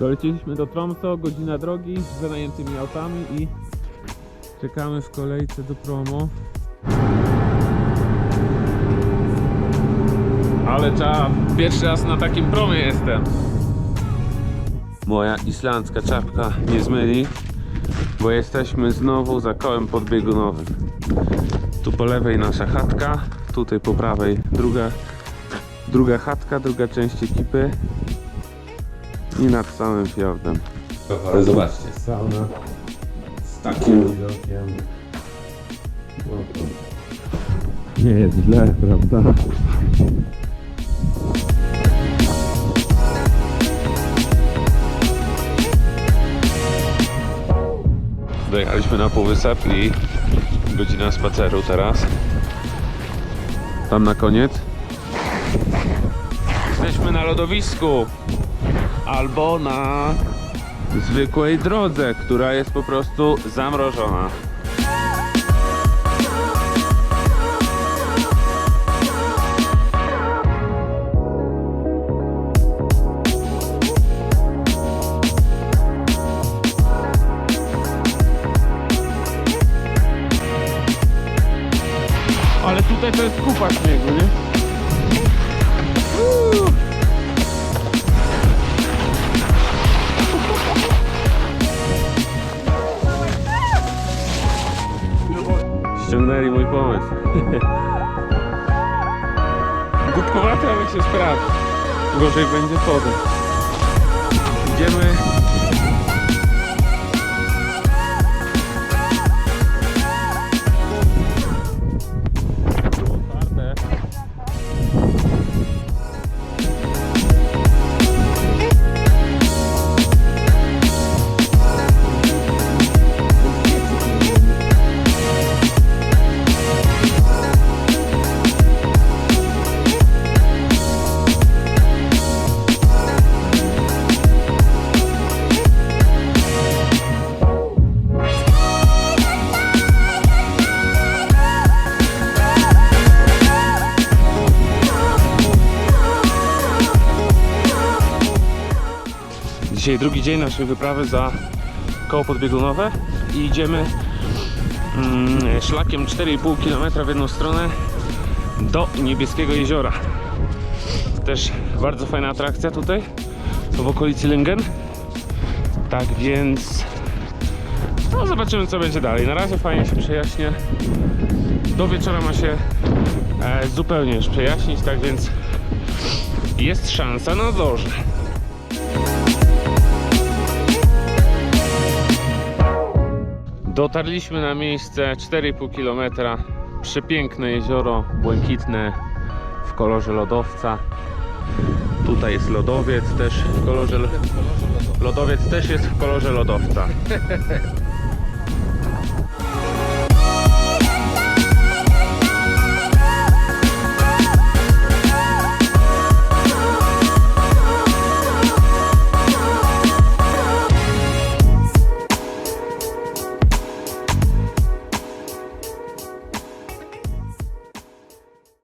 Doleciliśmy do Tromso, godzina drogi z wynajętymi autami i czekamy w kolejce do promo. Ale czap, pierwszy raz na takim promie jestem. Moja islandzka czapka nie zmyli, bo jesteśmy znowu za kołem podbiegunowym. Tu po lewej nasza chatka, tutaj po prawej druga, druga chatka, druga część ekipy i nad samym fiordem. Ale zobaczcie, sauna z takim widokiem. Nie jest źle, prawda? Dojechaliśmy na półwysep i godzina spaceru teraz. Tam na koniec. Jesteśmy na lodowisku albo na zwykłej drodze, która jest po prostu zamrożona. Ale tutaj to jest kupa śniegu, nie? Uuu. Ściągnęli mój pomysł. Głupkowaty, ale się sprawdzi. Gorzej będzie potem. Idziemy. Dzisiaj drugi dzień naszej wyprawy za koło podbiegunowe i idziemy mm, szlakiem 4,5 km w jedną stronę do Niebieskiego Jeziora. Też bardzo fajna atrakcja tutaj, w okolicy Lyngen. Tak więc no zobaczymy co będzie dalej. Na razie fajnie się przejaśnia. Do wieczora ma się e, zupełnie już przejaśnić, tak więc jest szansa na dorze. Dotarliśmy na miejsce 4,5 km. Przepiękne jezioro, błękitne w kolorze lodowca. Tutaj jest lodowiec też w kolorze. Lodowiec też jest w kolorze lodowca.